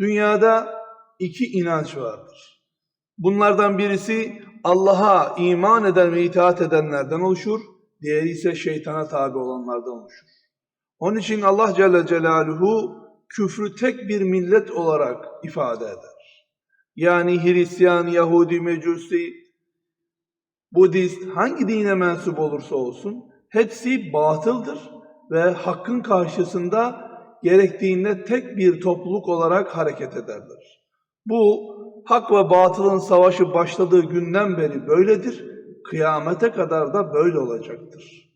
Dünyada iki inanç vardır. Bunlardan birisi Allah'a iman eden ve itaat edenlerden oluşur. Diğeri ise şeytana tabi olanlardan oluşur. Onun için Allah Celle Celaluhu küfrü tek bir millet olarak ifade eder. Yani Hristiyan, Yahudi, Mecusi, Budist hangi dine mensup olursa olsun hepsi batıldır ve hakkın karşısında gerektiğinde tek bir topluluk olarak hareket ederler. Bu hak ve batılın savaşı başladığı günden beri böyledir. Kıyamete kadar da böyle olacaktır.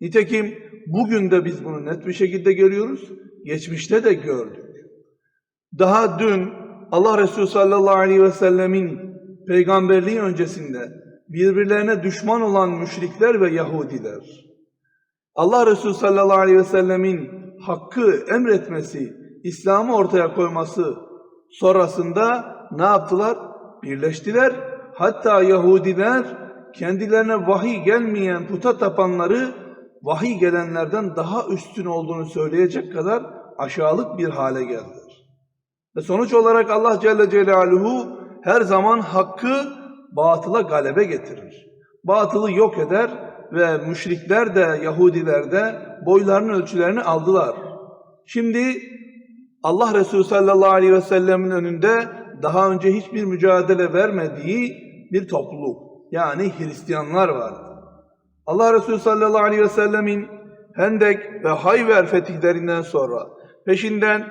Nitekim bugün de biz bunu net bir şekilde görüyoruz. Geçmişte de gördük. Daha dün Allah Resulü sallallahu aleyhi ve sellemin peygamberliği öncesinde birbirlerine düşman olan müşrikler ve Yahudiler Allah Resulü sallallahu aleyhi ve sellemin hakkı emretmesi, İslam'ı ortaya koyması sonrasında ne yaptılar? Birleştiler. Hatta Yahudiler kendilerine vahiy gelmeyen puta tapanları vahiy gelenlerden daha üstün olduğunu söyleyecek kadar aşağılık bir hale geldiler. Ve sonuç olarak Allah Celle Celaluhu her zaman hakkı batıla galebe getirir. Batılı yok eder ve müşrikler de Yahudiler de boylarının ölçülerini aldılar. Şimdi Allah Resulü sallallahu aleyhi ve sellemin önünde daha önce hiçbir mücadele vermediği bir topluluk yani Hristiyanlar vardı. Allah Resulü sallallahu aleyhi ve sellemin Hendek ve Hayver fetihlerinden sonra peşinden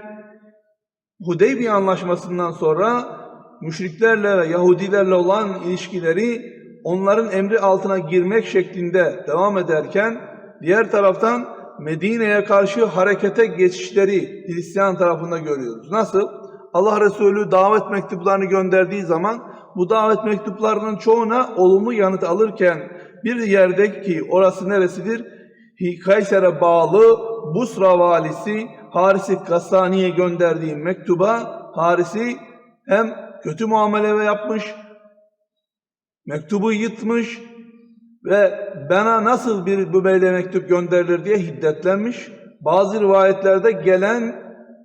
Hudeybiye anlaşmasından sonra müşriklerle ve Yahudilerle olan ilişkileri onların emri altına girmek şeklinde devam ederken diğer taraftan Medine'ye karşı harekete geçişleri Hristiyan tarafında görüyoruz. Nasıl? Allah Resulü davet mektuplarını gönderdiği zaman bu davet mektuplarının çoğuna olumlu yanıt alırken bir yerdeki orası neresidir? Kayser'e bağlı Busra valisi Harisi Kasani'ye gönderdiği mektuba Harisi hem kötü muamele yapmış, mektubu yıtmış ve bana nasıl bir bu böyle mektup gönderilir diye hiddetlenmiş. Bazı rivayetlerde gelen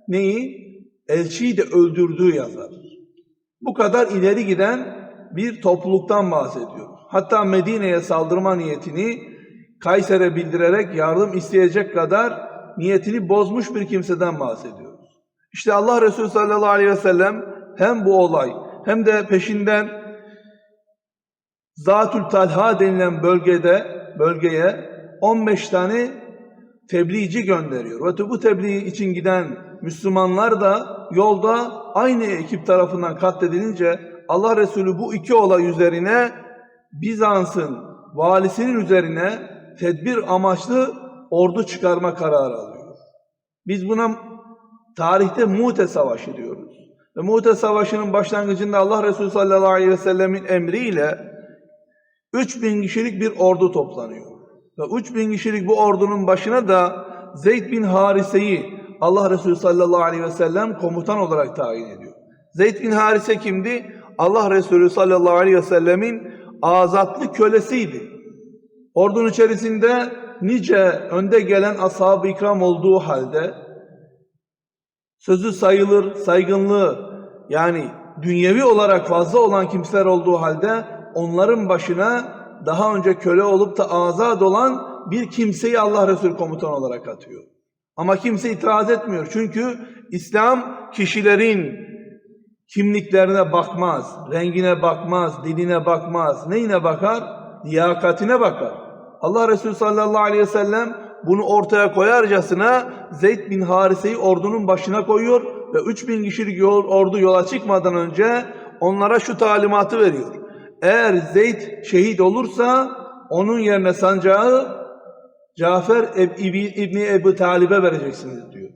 neyi? Elçiyi de öldürdüğü yazar. Bu kadar ileri giden bir topluluktan bahsediyoruz. Hatta Medine'ye saldırma niyetini Kayser'e bildirerek yardım isteyecek kadar niyetini bozmuş bir kimseden bahsediyoruz. İşte Allah Resulü sallallahu aleyhi ve sellem hem bu olay hem de peşinden Zatül Talha denilen bölgede bölgeye 15 tane tebliğci gönderiyor. Ve bu tebliğ için giden Müslümanlar da yolda aynı ekip tarafından katledilince Allah Resulü bu iki olay üzerine Bizans'ın valisinin üzerine tedbir amaçlı ordu çıkarma kararı alıyor. Biz buna tarihte Mute Savaşı diyoruz. Ve Mute Savaşı'nın başlangıcında Allah Resulü sallallahu aleyhi ve sellemin emriyle 3000 kişilik bir ordu toplanıyor. Ve 3000 kişilik bu ordunun başına da Zeyd bin Harise'yi Allah Resulü sallallahu aleyhi ve sellem komutan olarak tayin ediyor. Zeyd bin Harise kimdi? Allah Resulü sallallahu aleyhi ve sellemin azatlı kölesiydi. Ordunun içerisinde nice önde gelen ashab-ı ikram olduğu halde sözü sayılır, saygınlığı yani dünyevi olarak fazla olan kimseler olduğu halde onların başına daha önce köle olup da azat olan bir kimseyi Allah Resulü komutan olarak atıyor. Ama kimse itiraz etmiyor. Çünkü İslam kişilerin kimliklerine bakmaz, rengine bakmaz, diline bakmaz. Neyine bakar? Liyakatine bakar. Allah Resulü sallallahu aleyhi ve sellem bunu ortaya koyarcasına Zeyd bin Harise'yi ordunun başına koyuyor ve 3000 kişilik ordu yola çıkmadan önce onlara şu talimatı veriyor. Eğer Zeyd şehit olursa onun yerine sancağı Cafer İbni Ebu Talib'e vereceksiniz diyor.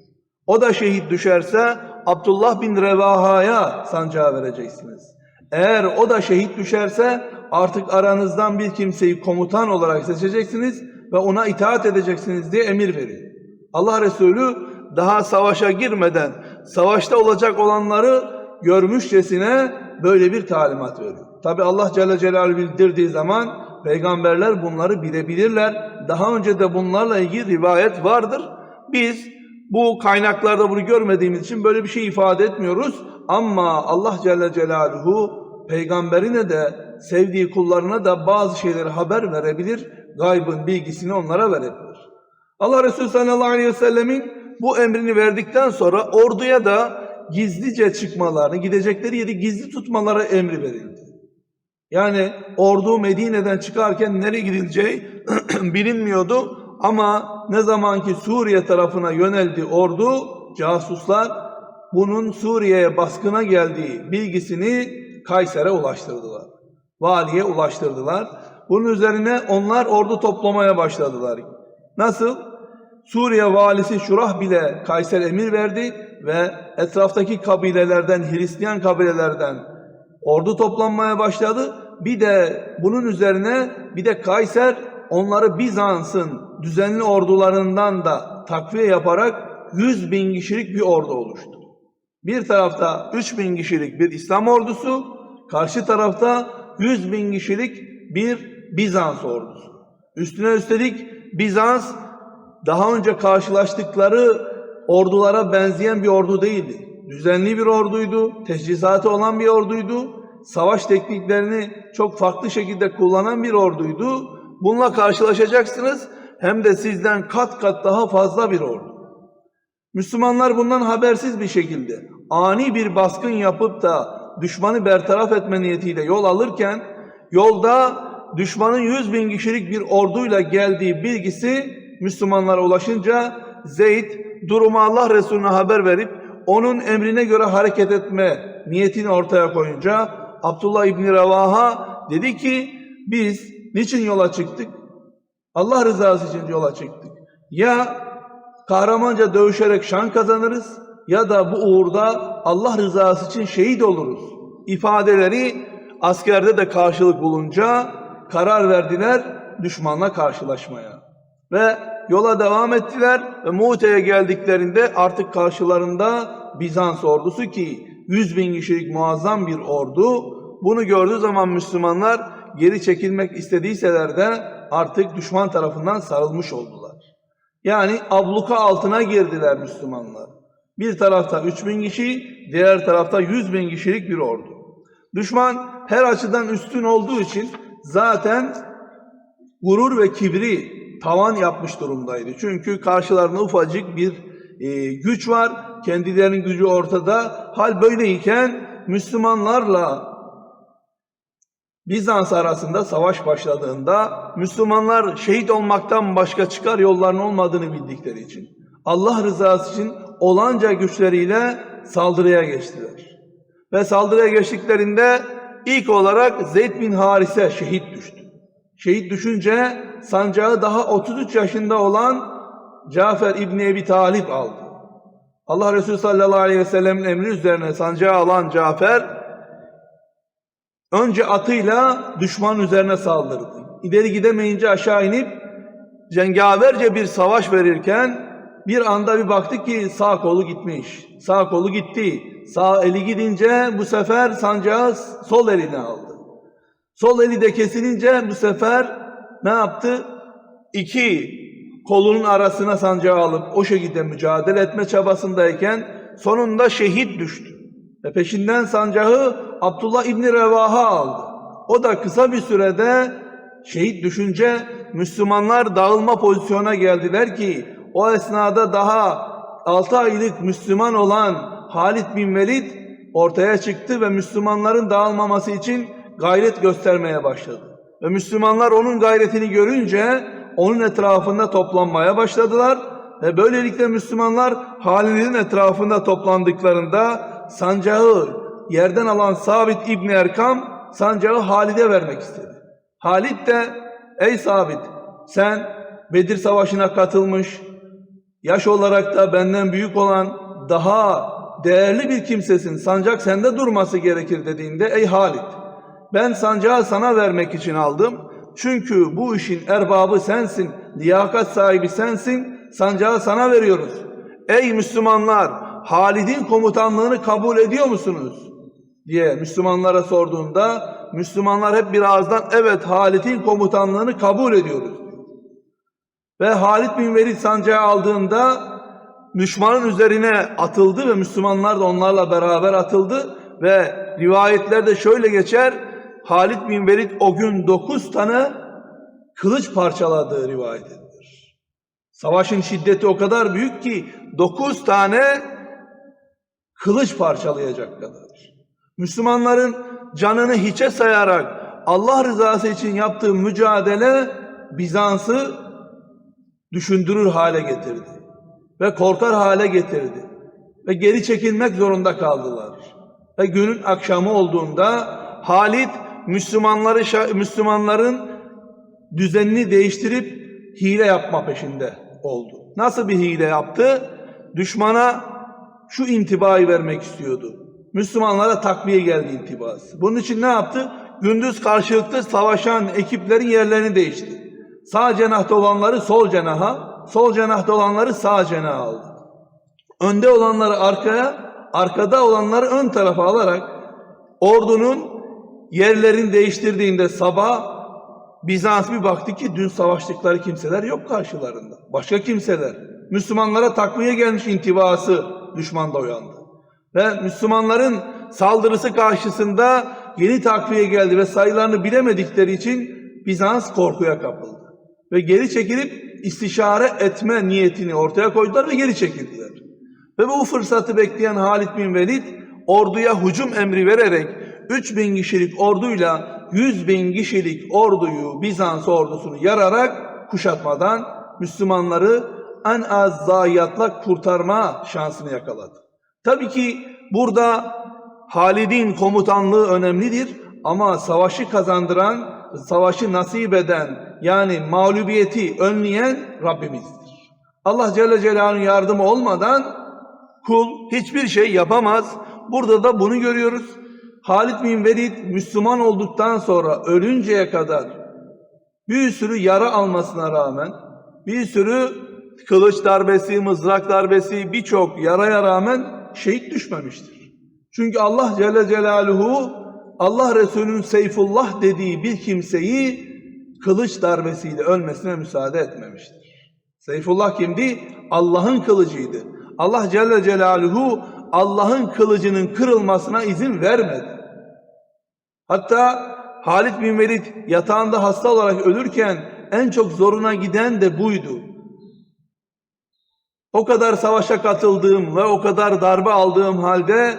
O da şehit düşerse Abdullah bin Revaha'ya sancağı vereceksiniz. Eğer o da şehit düşerse artık aranızdan bir kimseyi komutan olarak seçeceksiniz ve ona itaat edeceksiniz diye emir veriyor. Allah Resulü daha savaşa girmeden savaşta olacak olanları görmüşçesine böyle bir talimat veriyor. Tabi Allah Celle Celaluhu bildirdiği zaman peygamberler bunları bilebilirler. Daha önce de bunlarla ilgili rivayet vardır. Biz bu kaynaklarda bunu görmediğimiz için böyle bir şey ifade etmiyoruz. Ama Allah Celle Celaluhu peygamberine de sevdiği kullarına da bazı şeyleri haber verebilir. Gaybın bilgisini onlara verebilir. Allah Resulü sallallahu aleyhi ve sellemin bu emrini verdikten sonra orduya da gizlice çıkmalarını, gidecekleri yeri gizli tutmaları emri verildi. Yani ordu Medine'den çıkarken nereye gidileceği bilinmiyordu. Ama ne zaman ki Suriye tarafına yöneldi ordu, casuslar bunun Suriye'ye baskına geldiği bilgisini Kayser'e ulaştırdılar. Valiye ulaştırdılar. Bunun üzerine onlar ordu toplamaya başladılar. Nasıl? Suriye valisi Şurah bile Kayser emir verdi ve etraftaki kabilelerden, Hristiyan kabilelerden ordu toplanmaya başladı. Bir de bunun üzerine bir de Kayser onları Bizans'ın düzenli ordularından da takviye yaparak 100 bin kişilik bir ordu oluştu. Bir tarafta 3 bin kişilik bir İslam ordusu, karşı tarafta 100 bin kişilik bir Bizans ordusu. Üstüne üstelik Bizans daha önce karşılaştıkları ordulara benzeyen bir ordu değildi. Düzenli bir orduydu, teçhizatı olan bir orduydu, savaş tekniklerini çok farklı şekilde kullanan bir orduydu. Bununla karşılaşacaksınız hem de sizden kat kat daha fazla bir ordu. Müslümanlar bundan habersiz bir şekilde ani bir baskın yapıp da düşmanı bertaraf etme niyetiyle yol alırken yolda düşmanın 100 bin kişilik bir orduyla geldiği bilgisi Müslümanlara ulaşınca Zeyd durumu Allah Resulüne haber verip onun emrine göre hareket etme niyetini ortaya koyunca Abdullah İbni Revaha dedi ki biz niçin yola çıktık? Allah rızası için yola çıktık. Ya kahramanca dövüşerek şan kazanırız ya da bu uğurda Allah rızası için şehit oluruz. İfadeleri askerde de karşılık bulunca karar verdiler düşmanla karşılaşmaya. Ve yola devam ettiler ve Mute'ye geldiklerinde artık karşılarında Bizans ordusu ki 100 bin kişilik muazzam bir ordu. Bunu gördüğü zaman Müslümanlar geri çekilmek istediyseler de artık düşman tarafından sarılmış oldular. Yani abluka altına girdiler Müslümanlar. Bir tarafta 3 bin kişi, diğer tarafta 100 bin kişilik bir ordu. Düşman her açıdan üstün olduğu için zaten gurur ve kibri tavan yapmış durumdaydı. Çünkü karşılarında ufacık bir e, güç var. Kendilerinin gücü ortada. Hal böyleyken Müslümanlarla Bizans arasında savaş başladığında Müslümanlar şehit olmaktan başka çıkar yolların olmadığını bildikleri için Allah rızası için olanca güçleriyle saldırıya geçtiler. Ve saldırıya geçtiklerinde ilk olarak Zeyd bin Harise şehit düştü. Şehit düşünce sancağı daha 33 yaşında olan Cafer İbni Ebi Talip aldı. Allah Resulü sallallahu aleyhi ve sellem'in emri üzerine sancağı alan Cafer önce atıyla düşman üzerine saldırdı. İleri gidemeyince aşağı inip cengaverce bir savaş verirken bir anda bir baktı ki sağ kolu gitmiş. Sağ kolu gitti. Sağ eli gidince bu sefer sancağı sol eline aldı. Sol eli de kesilince bu sefer ne yaptı? İki kolunun arasına sancağı alıp o şekilde mücadele etme çabasındayken sonunda şehit düştü. Ve peşinden sancağı Abdullah İbni Revaha aldı. O da kısa bir sürede şehit düşünce Müslümanlar dağılma pozisyona geldiler ki o esnada daha 6 aylık Müslüman olan Halid bin Velid ortaya çıktı ve Müslümanların dağılmaması için gayret göstermeye başladı. Ve Müslümanlar onun gayretini görünce onun etrafında toplanmaya başladılar ve böylelikle Müslümanlar Halid'in etrafında toplandıklarında sancağı yerden alan Sabit İbni Erkam sancağı Halid'e vermek istedi. Halid de ey Sabit sen Bedir Savaşı'na katılmış, yaş olarak da benden büyük olan daha değerli bir kimsesin. Sancak sende durması gerekir dediğinde ey Halid ben sancağı sana vermek için aldım. Çünkü bu işin erbabı sensin, liyakat sahibi sensin, sancağı sana veriyoruz. Ey Müslümanlar, Halid'in komutanlığını kabul ediyor musunuz? diye Müslümanlara sorduğunda Müslümanlar hep bir ağızdan evet Halid'in komutanlığını kabul ediyoruz diyor. Ve Halid bin Velid sancağı aldığında düşmanın üzerine atıldı ve Müslümanlar da onlarla beraber atıldı ve rivayetlerde şöyle geçer Halid bin Velid o gün dokuz tane kılıç parçaladığı rivayet edilir. Savaşın şiddeti o kadar büyük ki dokuz tane kılıç parçalayacak kadar. Müslümanların canını hiçe sayarak Allah rızası için yaptığı mücadele Bizans'ı düşündürür hale getirdi ve korkar hale getirdi ve geri çekilmek zorunda kaldılar. Ve günün akşamı olduğunda Halid Müslümanları Müslümanların düzenini değiştirip hile yapma peşinde oldu. Nasıl bir hile yaptı? Düşmana şu intibayı vermek istiyordu. Müslümanlara takviye geldi intibası. Bunun için ne yaptı? Gündüz karşılıklı savaşan ekiplerin yerlerini değişti. Sağ cenahta olanları sol cenaha, sol cenahta olanları sağ cenaha aldı. Önde olanları arkaya, arkada olanları ön tarafa alarak ordunun yerlerini değiştirdiğinde sabah Bizans bir baktı ki dün savaştıkları kimseler yok karşılarında. Başka kimseler. Müslümanlara takviye gelmiş intibası düşmanda uyandı. Ve Müslümanların saldırısı karşısında yeni takviye geldi ve sayılarını bilemedikleri için Bizans korkuya kapıldı. Ve geri çekilip istişare etme niyetini ortaya koydular ve geri çekildiler. Ve bu fırsatı bekleyen Halid bin Velid orduya hücum emri vererek 3000 kişilik orduyla 100 bin kişilik orduyu Bizans ordusunu yararak kuşatmadan Müslümanları en az zayiatla kurtarma şansını yakaladı. Tabii ki burada Halid'in komutanlığı önemlidir ama savaşı kazandıran, savaşı nasip eden yani mağlubiyeti önleyen Rabbimizdir. Allah Celle Celaluhu'nun yardımı olmadan kul hiçbir şey yapamaz. Burada da bunu görüyoruz. Halid bin Velid Müslüman olduktan sonra ölünceye kadar bir sürü yara almasına rağmen bir sürü kılıç darbesi, mızrak darbesi birçok yaraya rağmen şehit düşmemiştir. Çünkü Allah Celle Celaluhu Allah Resulü'nün Seyfullah dediği bir kimseyi kılıç darbesiyle ölmesine müsaade etmemiştir. Seyfullah kimdi? Allah'ın kılıcıydı. Allah Celle Celaluhu Allah'ın kılıcının kırılmasına izin vermedi. Hatta Halid bin Velid yatağında hasta olarak ölürken en çok zoruna giden de buydu. O kadar savaşa katıldığım ve o kadar darbe aldığım halde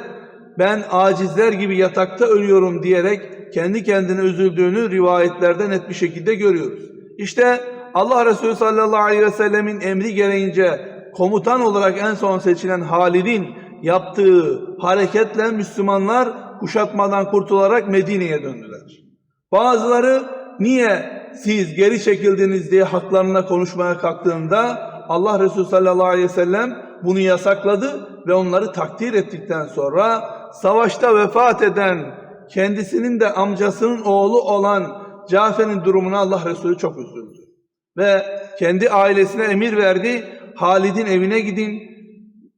ben acizler gibi yatakta ölüyorum diyerek kendi kendine üzüldüğünü rivayetlerde net bir şekilde görüyoruz. İşte Allah Resulü sallallahu aleyhi ve sellemin emri gereğince komutan olarak en son seçilen Halid'in yaptığı hareketle Müslümanlar kuşatmadan kurtularak Medine'ye döndüler. Bazıları niye siz geri çekildiniz diye haklarına konuşmaya kalktığında Allah Resulü sallallahu aleyhi ve sellem bunu yasakladı ve onları takdir ettikten sonra savaşta vefat eden kendisinin de amcasının oğlu olan Cafer'in durumuna Allah Resulü çok üzüldü. Ve kendi ailesine emir verdi. Halid'in evine gidin,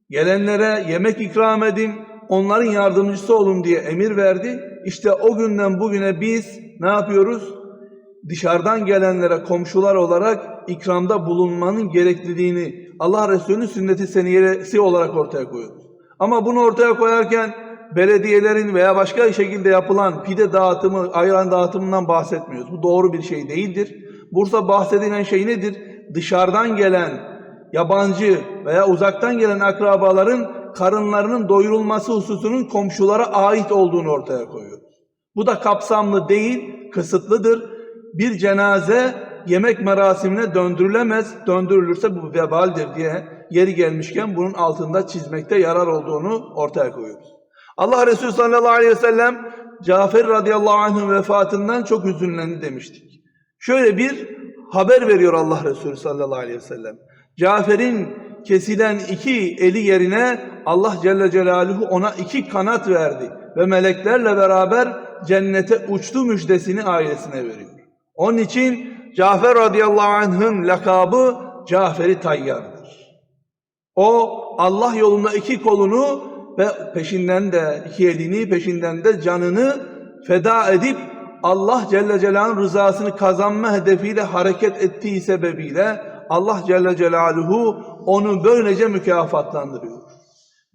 gelenlere yemek ikram edin, onların yardımcısı olun diye emir verdi. İşte o günden bugüne biz ne yapıyoruz? Dışarıdan gelenlere komşular olarak ikramda bulunmanın gerekliliğini Allah Resulü'nün sünneti seniyesi olarak ortaya koyuyoruz. Ama bunu ortaya koyarken belediyelerin veya başka şekilde yapılan pide dağıtımı, ayran dağıtımından bahsetmiyoruz. Bu doğru bir şey değildir. Bursa bahsedilen şey nedir? Dışarıdan gelen yabancı veya uzaktan gelen akrabaların karınlarının doyurulması hususunun komşulara ait olduğunu ortaya koyuyoruz. Bu da kapsamlı değil, kısıtlıdır. Bir cenaze yemek merasimine döndürülemez. Döndürülürse bu vebaldir diye yeri gelmişken bunun altında çizmekte yarar olduğunu ortaya koyuyoruz. Allah Resulü sallallahu aleyhi ve sellem Cafer radıyallahu anh'ın vefatından çok üzünlendi demiştik. Şöyle bir haber veriyor Allah Resulü sallallahu aleyhi ve sellem. Cafer'in kesilen iki eli yerine Allah Celle Celaluhu ona iki kanat verdi ve meleklerle beraber cennete uçtu müjdesini ailesine veriyor. Onun için Cafer radıyallahu anh'ın lakabı Cafer-i Tayyar'dır. O Allah yolunda iki kolunu ve peşinden de iki elini peşinden de canını feda edip Allah Celle Celaluhu'nun rızasını kazanma hedefiyle hareket ettiği sebebiyle Allah Celle Celaluhu onu böylece mükafatlandırıyor.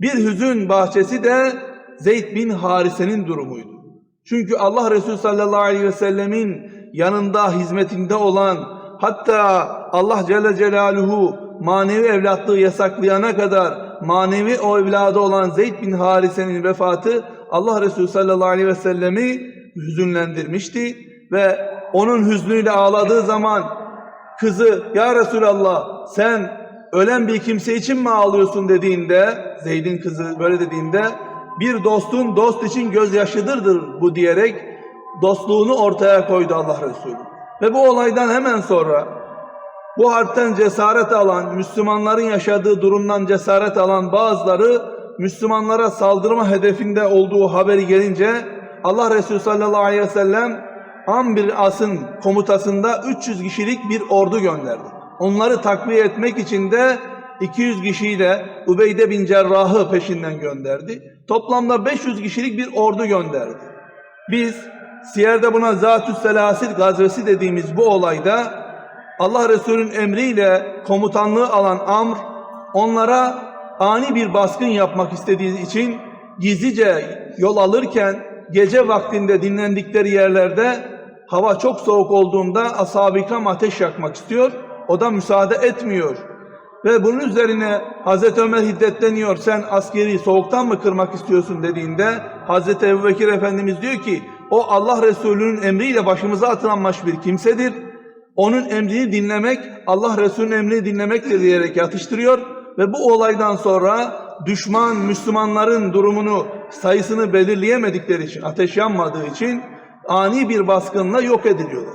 Bir hüzün bahçesi de Zeyd bin Harise'nin durumuydu. Çünkü Allah Resulü sallallahu aleyhi ve sellemin yanında hizmetinde olan hatta Allah Celle Celaluhu manevi evlatlığı yasaklayana kadar manevi o evladı olan Zeyd bin Harise'nin vefatı Allah Resulü sallallahu aleyhi ve sellemi hüzünlendirmişti ve onun hüznüyle ağladığı zaman kızı ya Resulallah sen ölen bir kimse için mi ağlıyorsun dediğinde Zeyd'in kızı böyle dediğinde bir dostun dost için gözyaşıdırdır bu diyerek dostluğunu ortaya koydu Allah Resulü. Ve bu olaydan hemen sonra bu harpten cesaret alan, Müslümanların yaşadığı durumdan cesaret alan bazıları Müslümanlara saldırma hedefinde olduğu haberi gelince Allah Resulü sallallahu aleyhi ve sellem Amr As'ın komutasında 300 kişilik bir ordu gönderdi. Onları takviye etmek için de 200 kişiyi de Ubeyde bin Cerrah'ı peşinden gönderdi. Toplamda 500 kişilik bir ordu gönderdi. Biz Siyer'de buna Zatü Selasil gazvesi dediğimiz bu olayda Allah Resulü'nün emriyle komutanlığı alan Amr onlara ani bir baskın yapmak istediği için gizlice yol alırken gece vaktinde dinlendikleri yerlerde hava çok soğuk olduğunda ashab-ı ateş yakmak istiyor. O da müsaade etmiyor. Ve bunun üzerine Hazreti Ömer hiddetleniyor. Sen askeri soğuktan mı kırmak istiyorsun dediğinde Hazreti Ebubekir Efendimiz diyor ki o Allah Resulü'nün emriyle başımıza atılanmış bir kimsedir. Onun emrini dinlemek Allah Resulü'nün emrini dinlemektir diyerek yatıştırıyor ve bu olaydan sonra düşman Müslümanların durumunu sayısını belirleyemedikleri için ateş yanmadığı için ani bir baskınla yok ediliyorlar.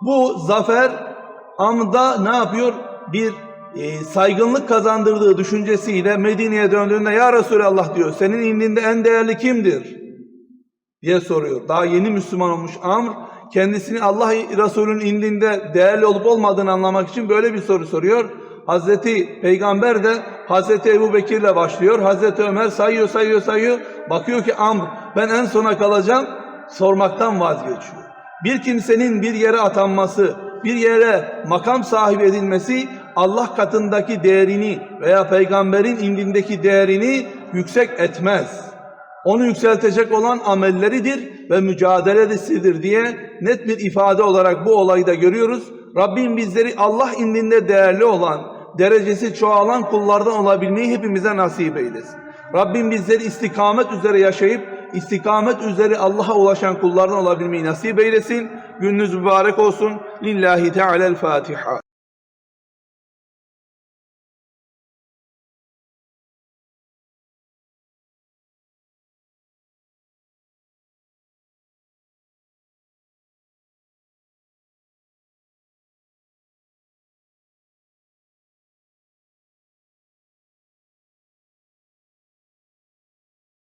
Bu zafer Amr'da ne yapıyor? Bir e, saygınlık kazandırdığı düşüncesiyle Medine'ye döndüğünde ya Resulallah diyor senin indinde en değerli kimdir? diye soruyor. Daha yeni Müslüman olmuş Amr kendisini Allah Resulü'nün indinde değerli olup olmadığını anlamak için böyle bir soru soruyor. Hazreti Peygamber de Hazreti Ebu Bekir'le başlıyor. Hazreti Ömer sayıyor sayıyor sayıyor. Bakıyor ki Amr ben en sona kalacağım sormaktan vazgeçiyor. Bir kimsenin bir yere atanması, bir yere makam sahibi edilmesi Allah katındaki değerini veya peygamberin indindeki değerini yüksek etmez. Onu yükseltecek olan amelleridir ve mücadelesidir diye net bir ifade olarak bu olayda görüyoruz. Rabbim bizleri Allah indinde değerli olan, derecesi çoğalan kullardan olabilmeyi hepimize nasip eylesin. Rabbim bizleri istikamet üzere yaşayıp istikamet üzere Allah'a ulaşan kullardan olabilmeyi nasip eylesin. Gününüz mübarek olsun. Lillahi Teala'l Fatiha.